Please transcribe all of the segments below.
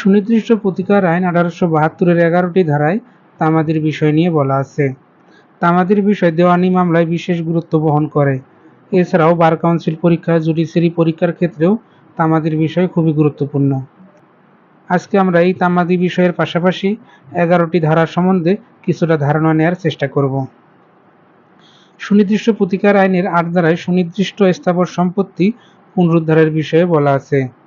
সুনির্দিষ্ট প্রতিকার আইন আঠারোশো বাহাত্তরের এগারোটি ধারায় তামাদির বিষয় নিয়ে বলা আছে। তামাদির বিষয় দেওয়ানি মামলায় বিশেষ গুরুত্ব বহন করে। এছাড়াও বার কাউন্সিল পরীক্ষা, জুডিশিয়ারি পরীক্ষার ক্ষেত্রেও তামাদির বিষয় খুবই গুরুত্বপূর্ণ। আজকে আমরা এই তামাদি বিষয়ের পাশাপাশি এগারোটি ধারা সম্বন্ধে কিছুটা ধারণা নেওয়ার চেষ্টা করব। সুনির্দিষ্ট প্রতিকার আইনের আট ধারায় সুনির্দিষ্ট স্থাবর সম্পত্তি পুনরুদ্ধারের বিষয়ে বলা আছে।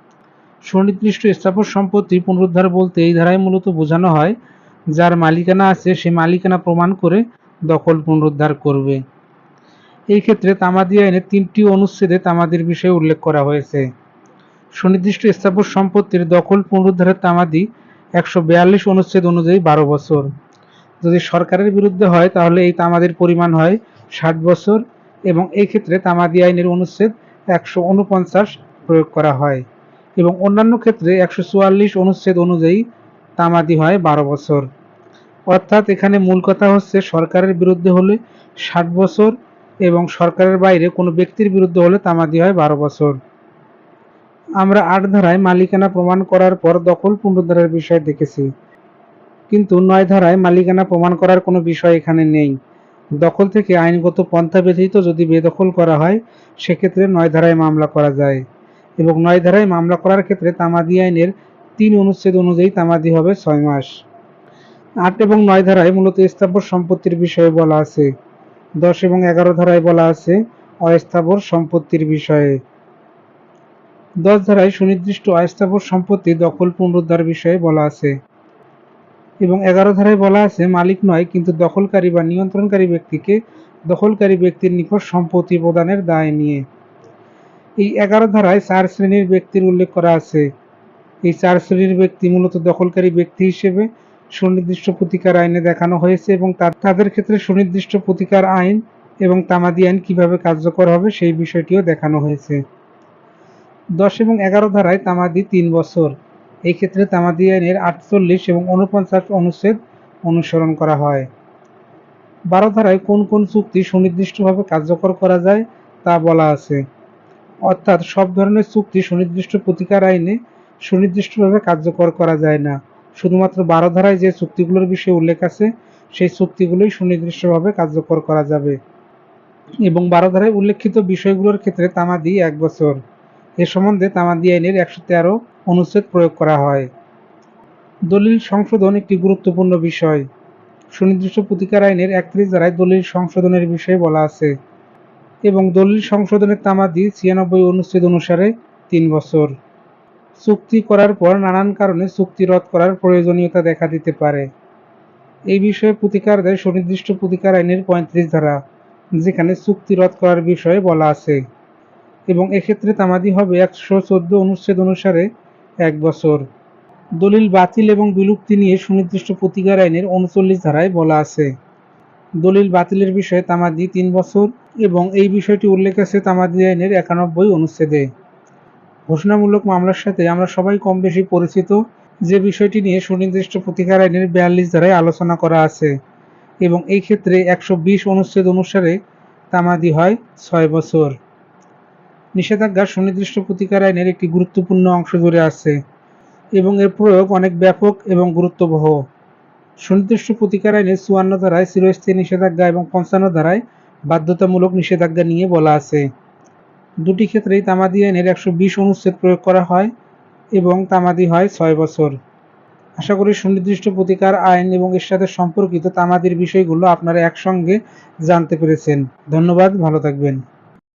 সুনির্দিষ্ট স্থাপর সম্পত্তি পুনরুদ্ধার বলতে এই ধারায় মূলত বোঝানো হয়, যার মালিকানা আছে সে মালিকানা প্রমাণ করে দখল পুনরুদ্ধার করবে। এই ক্ষেত্রে তামাদি আইনের তিনটি অনুচ্ছেদে তামাদির বিষয়ে উল্লেখ করা হয়েছে। সুনির্দিষ্ট স্থাপর সম্পত্তির দখল পুনরুদ্ধারের তামাদি একশো বিয়াল্লিশ অনুচ্ছেদ অনুযায়ী বারো বছর। যদি সরকারের বিরুদ্ধে হয়, তাহলে এই তামাদির পরিমাণ হয় ষাট বছর এবং এই ক্ষেত্রে তামাদি আইনের অনুচ্ছেদ একশো উনপঞ্চাশ প্রয়োগ করা হয়। এবং অন্যান্য ক্ষেত্রে একশো চুয়াল্লিশ অনুচ্ছেদ অনুযায়ী তামাদি হয় বারো বছর। অর্থাৎ এখানে মূল কথা হচ্ছে সরকারের বিরুদ্ধে হলে ষাট বছর এবং সরকারের বাইরে কোনো ব্যক্তির বিরুদ্ধে হলে তামাদি হয় বারো বছর। আমরা আট ধারায় মালিকানা প্রমাণ করার পর দখল পুনরুদ্ধারের বিষয় দেখেছি। কিন্তু নয় ধারায় মালিকানা প্রমাণ করার কোনো বিষয় এখানে নেই। দখল থেকে আইনগত পন্থা ব্যতীত যদি বেদখল করা হয়, সেক্ষেত্রে নয় ধারায় মামলা করা যায়। এবং নয় ধারায় মামলা করার ক্ষেত্রে তামাদি আইনের তিন অনুচ্ছেদ অনুযায়ী তামাদি হবে ছয় মাস। আট এবং নয় ধারায় মূলত স্থাবর সম্পত্তির বিষয়ে বলা আছে। দশ এবং এগারো ধারায় বলা আছে অস্থাবর সম্পত্তির বিষয়ে। দশ ধারায় সুনির্দিষ্ট অস্থাবর সম্পত্তি দখল পুনরুদ্ধার বিষয়ে বলা আছে। এবং এগারো ধারায় বলা আছে মালিক নয়, কিন্তু দখলকারী বা নিয়ন্ত্রণকারী ব্যক্তিকে দখলকারী ব্যক্তির নিকট সম্পত্তি প্রদানের দায় নিয়ে। এই এগারো ধারায় চার শ্রেণির ব্যক্তির উল্লেখ করা আছে। এই চার শ্রেণির ব্যক্তি মূলত দখলকারী ব্যক্তি হিসেবে সুনির্দিষ্ট প্রতিকার আইনে দেখানো হয়েছে এবং তাদের ক্ষেত্রে সুনির্দিষ্ট প্রতিকার আইন এবং তামাদি আইন কীভাবে কার্যকর হবে সেই বিষয়টিও দেখানো হয়েছে। দশ এবং এগারো ধারায় তামাদি তিন বছর। এই ক্ষেত্রে তামাদি আইনের আটচল্লিশ এবং উনপঞ্চাশ অনুচ্ছেদ অনুসরণ করা হয়। বারো ধারায় কোন কোন চুক্তি সুনির্দিষ্টভাবে কার্যকর করা যায় তা বলা আছে। অর্থাৎ সব ধরনের চুক্তি সুনির্দিষ্ট প্রতিকার আইনে সুনির্দিষ্টভাবে কার্যকর করা যায় না। শুধুমাত্র বারো ধারায় যে চুক্তিগুলোর বিষয়ে উল্লেখ আছে, সেই চুক্তিগুলোই সুনির্দিষ্টভাবে কার্যকর করা যাবে। এবং বারো ধারায় উল্লেখিত বিষয়গুলোর ক্ষেত্রে তামাদি এক বছর। এ সম্বন্ধে তামাদি আইনের একশো তেরো অনুচ্ছেদ প্রয়োগ করা হয়। দলিল সংশোধন একটি গুরুত্বপূর্ণ বিষয়। সুনির্দিষ্ট প্রতিকার আইনের একত্রিশ ধারায় দলিল সংশোধনের বিষয়ে বলা আছে। এবং দলিল সংশোধনের তামাদি ছিয়ানব্বই অনুচ্ছেদ অনুসারে তিন বছর। চুক্তি করার পর নানান কারণে চুক্তি রদ করার প্রয়োজনীয়তা দেখা দিতে পারে। এই বিষয়ে প্রতিকার দেয় সুনির্দিষ্ট প্রতিকার আইনের পঁয়ত্রিশ ধারা, যেখানে চুক্তি রদ করার বিষয়ে বলা আছে। এবং এক্ষেত্রে তামাদি হবে একশো চোদ্দ অনুচ্ছেদ অনুসারে এক বছর। দলিল বাতিল এবং বিলুপ্তি নিয়ে সুনির্দিষ্ট প্রতিকার আইনের উনচল্লিশ ধারায় বলা আছে। দলিল বাতিলের বিষয়ে তামাদি তিন বছর এবং এই বিষয়টি উল্লেখ আছে তামাদি আইনের একানব্বই অনুচ্ছেদে। ঘোষণামূলক মামলার সাথে আমরা সবাই কম বেশি পরিচিত। যে বিষয়টি নিয়ে সুনির্দিষ্ট প্রতিকার আইনের বিয়াল্লিশ ধারায় আলোচনা করা আছে এবং এই ক্ষেত্রে একশো বিশ অনুচ্ছেদ অনুসারে তামাদি হয় ছয় বছর। নিষেধাজ্ঞা সুনির্দিষ্ট প্রতিকার আইনের একটি গুরুত্বপূর্ণ অংশ জুড়ে আছে এবং এর প্রয়োগ অনেক ব্যাপক এবং গুরুত্ববহ। সুনির্দিষ্ট প্রতিকার আইনের চুয়ান্ন ধারায় চিরস্থায়ী নিষেধাজ্ঞা এবং পঞ্চান্ন ধারায় বাধ্যতামূলক নিষেধাজ্ঞা নিয়ে বলা আছে। দুটি ক্ষেত্রেই তামাদি আইনের একশো বিশ অনুচ্ছেদ প্রয়োগ করা হয় এবং তামাদি হয় ছয় বছর। আশা করি সুনির্দিষ্ট প্রতিকার আইন এবং এর সাথে সম্পর্কিত তামাদির বিষয়গুলো আপনারা একসঙ্গে জানতে পেরেছেন। ধন্যবাদ, ভালো থাকবেন।